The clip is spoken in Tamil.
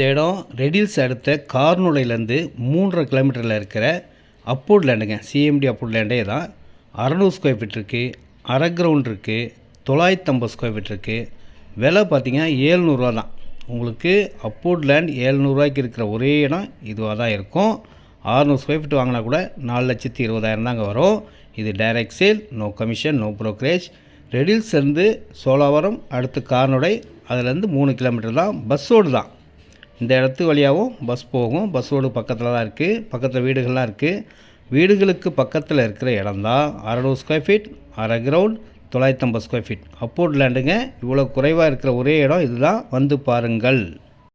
இந்த இடம் ரெடில்ஸ் அடுத்த கார்னுடையிலேருந்து மூன்றரை கிலோமீட்டரில் இருக்கிற அப்போர்ட் லேண்டுங்க சிஎம்டி அப்போர்ட் லேண்டே தான். அறநூறு ஸ்கொயர் ஃபீட் இருக்குது அரை கிரவுண்ட் இருக்குது தொள்ளாயிரத்தம்பது ஸ்கொயர் ஃபீட் இருக்குது விலை பார்த்திங்கன்னா ஏழ்நூறுவா தான். உங்களுக்கு அப்போர்ட் லேண்ட் ஏழ்நூறுவாய்க்கு இருக்கிற ஒரே இடம் இதுவாக தான் இருக்கும். அறநூறு ஸ்கொயர் ஃபீட் வாங்கினா கூட நாலு லட்சத்தி இருபதாயிரம் தாங்க வரும். இது direct sale no commission no brokerage ரெடில்ஸ்லேருந்து Cholavaram அடுத்து கார்னுடை அதுலேருந்து மூணு கிலோமீட்டர் தான். பஸ்ஸோடு தான். இந்த இடத்து வழியாகவும் பஸ் போகும். பஸ் ரோடு பக்கத்தில் தான் இருக்குது பக்கத்தில் வீடுகள்லாம் இருக்குது வீடுகளுக்கு பக்கத்தில் இருக்கிற இடம் தான் அறநூறு ஸ்கொயர் ஃபீட் அரை கிரவுண்ட் தொள்ளாயிரத்தம்பது ஸ்கொயர் ஃபீட் அப்போர்ட் லேண்டுங்க இவ்வளோ குறைவாக இருக்கிற ஒரே இடம் இதுதான். வந்து பாருங்கள்.